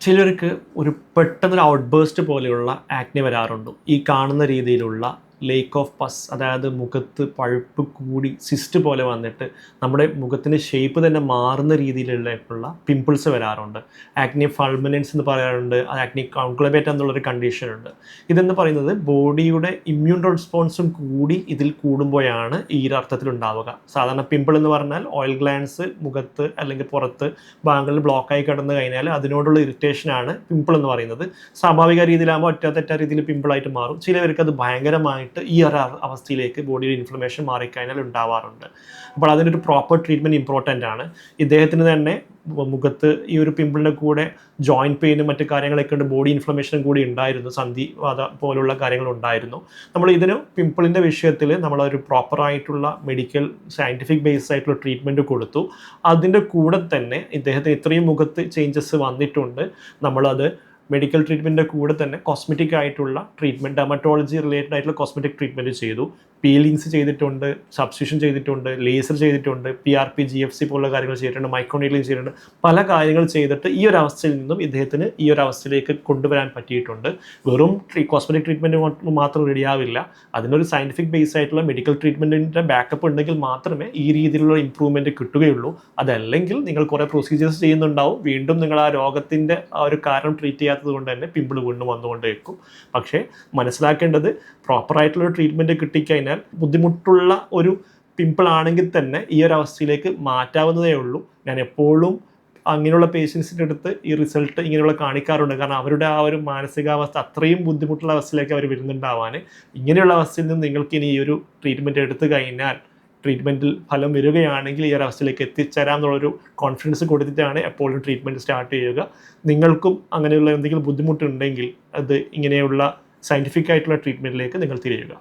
ചിലർക്ക് ഒരു പെട്ടെന്നൊരു ഔട്ട് ബേസ്റ്റ് പോലെയുള്ള ആക്നെ വരാറുണ്ട്. ഈ കാണുന്ന രീതിയിലുള്ള ലേക്ക് ഓഫ് പസ് അതായത് മുഖത്ത് പഴുപ്പ് കൂടി സിസ്റ്റ് പോലെ വന്നിട്ട് നമ്മുടെ മുഖത്തിന്റെ ഷേപ്പ് തന്നെ മാറുന്ന രീതിയിലുള്ള പിമ്പിൾസ് വരാറുണ്ട്. ആക്നി ഫൾമിനൻസ് എന്ന് പറയാറുണ്ട്. ആക്നി കൗൺകുളബേറ്റ് എന്നുള്ളൊരു കണ്ടീഷനുണ്ട് ഇതെന്ന് പറയുന്നത് ബോഡിയുടെ ഇമ്മ്യൂൺ റെസ്പോൺസും കൂടി ഇതിൽ കൂടുമ്പോഴാണ് ഈ അർത്ഥത്തിൽ ഉണ്ടാവുക. സാധാരണ പിമ്പിൾ എന്ന് പറഞ്ഞാൽ ഓയിൽ ഗ്ലാൻസ് മുഖത്ത് അല്ലെങ്കിൽ പുറത്ത് ഭാഗങ്ങളിൽ ബ്ലോക്കായി കിടന്നു കഴിഞ്ഞാൽ അതിനോടുള്ള ഇറിറ്റേഷനാണ് പിമ്പിൾ എന്ന് പറയുന്നത്. സ്വാഭാവിക രീതിയിലാകുമ്പോൾ ഒറ്റ തെറ്റ രീതിയിൽ പിമ്പിളായിട്ട് മാറും. ചിലവർക്ക് അത് ഭയങ്കരമായിട്ട് ഈ ഒരു അവസ്ഥയിലേക്ക് ബോഡിയിൽ ഇൻഫ്ലമേഷൻ മാറിക്കഴിഞ്ഞാൽ ഉണ്ടാവാറുണ്ട്. അപ്പോൾ അതിനൊരു പ്രോപ്പർ ട്രീറ്റ്മെന്റ് ഇമ്പോർട്ടന്റ് ആണ്. ഇദ്ദേഹത്തിന് തന്നെ മുഖത്ത് ഈ ഒരു പിമ്പിളിന്റെ കൂടെ ജോയിന്റ് പെയിനും മറ്റു കാര്യങ്ങളൊക്കെ ഉണ്ട്. ബോഡി ഇൻഫ്ലമേഷനും കൂടി ഉണ്ടായിരുന്നു. സന്ധിവാത പോലുള്ള കാര്യങ്ങൾ ഉണ്ടായിരുന്നു. നമ്മൾ ഇതിന് പിമ്പിളിന്റെ വിഷയത്തിൽ നമ്മളൊരു പ്രോപ്പറായിട്ടുള്ള മെഡിക്കൽ സയന്റിഫിക് ബേസ്ഡ് ആയിട്ടുള്ള ട്രീറ്റ്മെന്റ് കൊടുത്തു. അതിന്റെ കൂടെ തന്നെ ഇദ്ദേഹത്തിന് ഇത്രയും മുഖത്ത് ചേഞ്ചസ് വന്നിട്ടുണ്ട്. നമ്മളത് മെഡിക്കൽ ട്രീറ്റ്മെന്റിന്റെ കൂടെ തന്നെ കോസ്മെറ്റിക് ആയിട്ടുള്ള ട്രീറ്റ്മെന്റ് ഡെമറ്റോളജി റിലേറ്റഡ് ആയിട്ടുള്ള കോസ്മെറ്റിക് ട്രീറ്റ്മെന്റ് ചെയ്തു. പീലിങ്സ് ചെയ്തിട്ടുണ്ട് സബ്സ്റ്റിറ്റ്യൂഷൻ ചെയ്തിട്ടുണ്ട് ലേസർ ചെയ്തിട്ടുണ്ട് P R P G F C പോലുള്ള കാര്യങ്ങൾ ചെയ്തിട്ടുണ്ട് മൈക്രോനീലിംഗ് ചെയ്തിട്ടുണ്ട്. പല കാര്യങ്ങൾ ചെയ്തിട്ട് ഈ ഒരു അവസ്ഥയിൽ നിന്നും ഇദ്ദേഹത്തിന് ഈ ഒരു അവസ്ഥയിലേക്ക് കൊണ്ടുവരാൻ പറ്റിയിട്ടുണ്ട്. വെറും ട്രീ കോസ്മെറ്റിക് ട്രീറ്റ്മെന്റ് മാത്രം റെഡിയാവില്ല അതിനൊരു സയന്റിഫിക് ബേസ് ആയിട്ടുള്ള മെഡിക്കൽ ട്രീറ്റ്മെന്റിന്റെ ബാക്കപ്പ് ഉണ്ടെങ്കിൽ മാത്രമേ ഈ രീതിയിലുള്ള ഇമ്പ്രൂവ്മെന്റ് കിട്ടുകയുള്ളൂ. അതല്ലെങ്കിൽ നിങ്ങൾ കുറേ പ്രൊസീജിയേഴ്സ് ചെയ്യുന്നുണ്ടാവും. വീണ്ടും നിങ്ങൾ ആ രോഗത്തിന്റെ ആ ഒരു കാരണം ട്രീറ്റ് ചെയ്യാത്തത് കൊണ്ട് തന്നെ പിമ്പിൾ വീണ്ടും വന്നുകൊണ്ടേക്കും പക്ഷേ മനസ്സിലാക്കേണ്ടത് പ്രോപ്പറായിട്ടുള്ള ട്രീറ്റ്മെന്റ് കിട്ടിക്കഴിഞ്ഞാൽ ബുദ്ധിമുട്ടുള്ള ഒരു പിമ്പിൾ ആണെങ്കിൽ തന്നെ ഈ ഒരു അവസ്ഥയിലേക്ക് മാറ്റാവുന്നതേ ഉള്ളൂ. ഞാൻ എപ്പോഴും അങ്ങനെയുള്ള പേഷ്യൻസിന്റെ അടുത്ത് ഈ റിസൾട്ട് ഇങ്ങനെയുള്ള കാണിക്കാറുണ്ട്. കാരണം അവരുടെ ആ ഒരു മാനസികാവസ്ഥ അത്രയും ബുദ്ധിമുട്ടുള്ള അവസ്ഥയിലേക്ക് അവർ വരുന്നുണ്ടാവാൻ ഇങ്ങനെയുള്ള അവസ്ഥയിൽ നിന്ന് നിങ്ങൾക്ക് ഇനി ഈ ഒരു ട്രീറ്റ്മെന്റ് എടുത്തു കഴിഞ്ഞാൽ ട്രീറ്റ്മെന്റിൽ ഫലം വരികയാണെങ്കിൽ ഈ ഒരു അവസ്ഥയിലേക്ക് എത്തിച്ചേരാം എന്നുള്ളൊരു കോൺഫിഡൻസ് കൊടുത്തിട്ടാണ് എപ്പോഴും ട്രീറ്റ്മെന്റ് സ്റ്റാർട്ട് ചെയ്യുക. നിങ്ങൾക്കും അങ്ങനെയുള്ള എന്തെങ്കിലും ബുദ്ധിമുട്ടുണ്ടെങ്കിൽ അത് ഇങ്ങനെയുള്ള സയന്റിഫിക് ആയിട്ടുള്ള ട്രീറ്റ്മെന്റിലേക്ക് നിങ്ങൾ തിരിയുക.